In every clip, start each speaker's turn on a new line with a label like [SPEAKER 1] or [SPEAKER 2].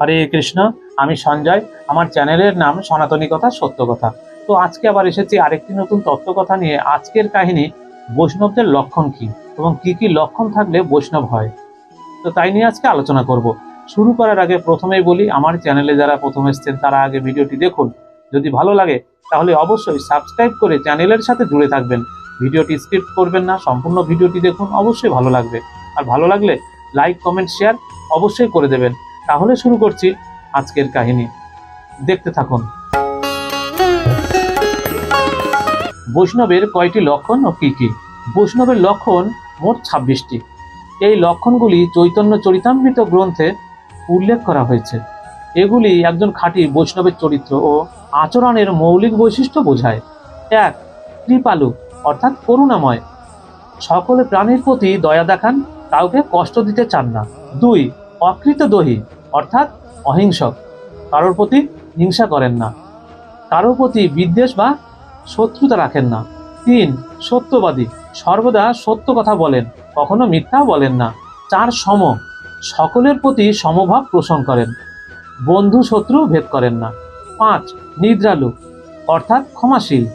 [SPEAKER 1] হরে কৃষ্ণ, আমি সঞ্জয়। আমার চ্যানেলের নাম সনাতনী কথা, সত্য কথা। তো আজকে আবার এসেছি আরেকটি নতুন তত্ত্বকথা নিয়ে। আজকের কাহিনী, বৈষ্ণবদের লক্ষণ কি এবং কি কি লক্ষণ থাকলে বৈষ্ণব হয়? তো তাই নিয়ে আজকে আলোচনা করব। শুরু করার আগে প্রথমেই বলি, আমার চ্যানেলে যারা প্রথম এসেছেন, তারা আগে ভিডিওটি দেখুন। যদি ভালো লাগে, তাহলে অবশ্যই সাবস্ক্রাইব করে চ্যানেলের সাথে জুড়ে থাকবেন। ভিডিওটি স্কিপ করবেন না, সম্পূর্ণ ভিডিওটি দেখুন, অবশ্যই ভালো লাগবে। আর ভালো লাগলে লাইক, কমেন্ট, শেয়ার অবশ্যই করে দেবেন। তাহলে শুরু করছি আজকের কাহিনী। দেখতে থাকুন। বৈষ্ণবের কয়টি লক্ষণ ও কি কি? বৈষ্ণবের লক্ষণ মোট ছাব্বিশটি। এই লক্ষণগুলি চৈতন্য চরিতামৃত গ্রন্থে উল্লেখ করা হয়েছে। এগুলি একজন খাঁটি বৈষ্ণবের চরিত্র ও আচরণের মৌলিক বৈশিষ্ট্য বোঝায়। এক, কৃপালু, অর্থাৎ করুণাময়। সকল প্রাণীর প্রতি দয়া দেখান, কাউকে কষ্ট দিতে চান না। দুই অকৃত দহি অর্থাৎ অহিংসক। কারোর প্রতি হিংসা করেন না। কারোর প্রতি বিদ্বেষ বা শত্রুতা রাখেন না। তিন, সত্যবাদী। সর্বদা সত্য কথা বলেন, কখনো মিথ্যা বলেন না। চার, সম। সকলের প্রতি সমভাব পোষণ করেন। বন্ধু, শত্রু ভেদ করেন না। পাঁচ, নিদ্রালু। অর্থাৎ ক্ষমাশীল।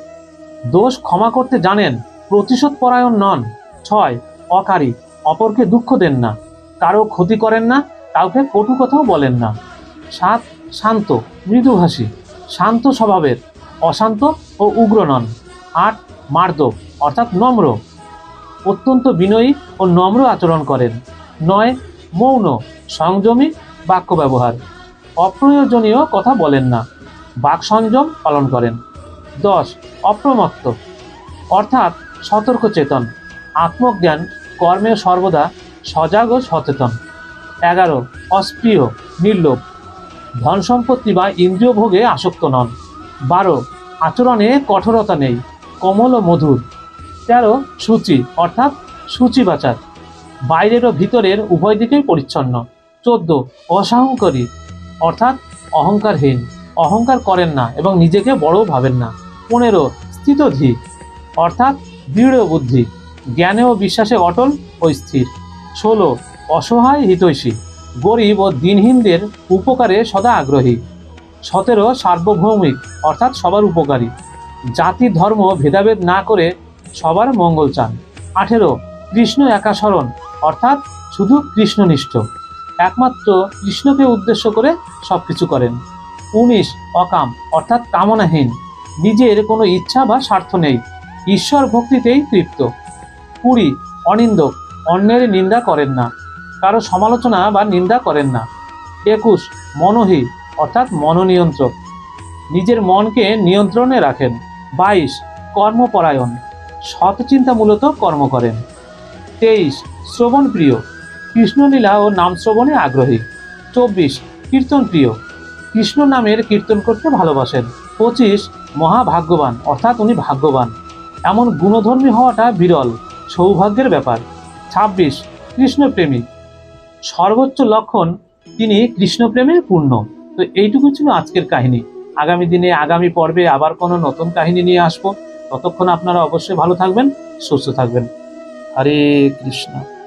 [SPEAKER 1] দোষ ক্ষমা করতে জানেন, প্রতিশোধ পরায়ণ নন। ছয়, অকারী। অপরকে দুঃখ দেন না। কারও ক্ষতি করেন না কাউকে কটু কথাও বলেন না। সাত, শান্ত, মৃদুভাষী। শান্ত স্বভাবের, অশান্ত ও উগ্র নন। আট মার্দ অর্থাৎ নম্র। অত্যন্ত বিনয়ী ও নম্র আচরণ করেন। নয়, মৌন, সংযমী বাক্য ব্যবহার অপ্রয়োজনীয় কথা বলেন না। বাক সংযম পালন করেন। দশ, অপ্রমত্ত। অর্থাৎ সতর্ক চেতন আত্মজ্ঞান কর্মে সর্বদা সজাগ ও সচেতন। এগারো অস্প্রিয় নির্লোভ। ধন সম্পত্তি বা ইন্দ্রিয় ভোগে আসক্ত নন। বারো, আচরণে কঠোরতা নেই, কোমল ও মধুর। তেরো, সূচি, অর্থাৎ সূচিবাচার। বাইরের ও ভিতরের উভয় দিকেই পরিচ্ছন্ন। চোদ্দ অসাহঙ্করী অর্থাৎ অহংকারহীন। অহংকার করেন না এবং নিজেকে বড় ভাবেন না। পনেরো, স্থিতধী, অর্থাৎ দৃঢ় বুদ্ধি। জ্ঞানে ও বিশ্বাসে অটল ও স্থির। ষোলো, অসহায় হিতৈষী, গরিব ও দিনহীনদের উপকারে সদা আগ্রহী। সতেরো, সার্বভৌমিক, অর্থাৎ সবার উপকারী। জাতি, ধর্ম, ভেদাভেদ না করে সবার মঙ্গল চান। আঠেরো, কৃষ্ণ একাশরণ অর্থাৎ শুধু কৃষ্ণনিষ্ঠ। একমাত্র কৃষ্ণকে উদ্দেশ্য করে সব কিছু করেন। উনিশ, অকাম, অর্থাৎ কামনাহীন। নিজের কোনো ইচ্ছা বা স্বার্থ নেই। ঈশ্বর ভক্তিতেই তৃপ্ত। কুড়ি, অনিন্দক অন্যের নিন্দা করেন না। কারও সমালোচনা বা নিন্দা করেন না। একুশ, মনোহী, অর্থাৎ মনোনিয়ন্ত্রক। নিজের মনকে নিয়ন্ত্রণে রাখেন। বাইশ, কর্মপরায়ণ। সৎচিন্তা মূলত কর্ম করেন। তেইশ শ্রবণ প্রিয় কৃষ্ণলীলা ও নাম শ্রবণে আগ্রহী। চব্বিশ কীর্তন প্রিয় কৃষ্ণ নামের কীর্তন করতে ভালোবাসেন। পঁচিশ, মহাভাগ্যবান, অর্থাৎ উনি ভাগ্যবান। এমন গুণধর্মী হওয়াটা বিরল, সৌভাগ্যের ব্যাপার। ছাব্বিশ কৃষ্ণপ্রেমী। সর্বোচ্চ লক্ষণ তিনি কৃষ্ণপ্রেমে পূর্ণ। তো এইটুকু ছিল আজকের কাহিনী। আগামী দিনে, আগামী পর্বে আবার কোনো নতুন কাহিনী নিয়ে আসব। ততক্ষণ আপনারা অবশ্যই ভালো থাকবেন, সুস্থ থাকবেন। হরে কৃষ্ণ।